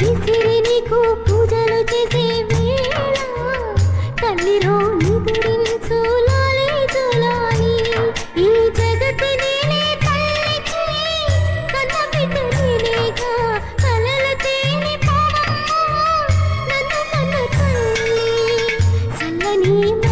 విసిరి నీకు పూజలు చేసే వేళ తల్లిరో ध्वनि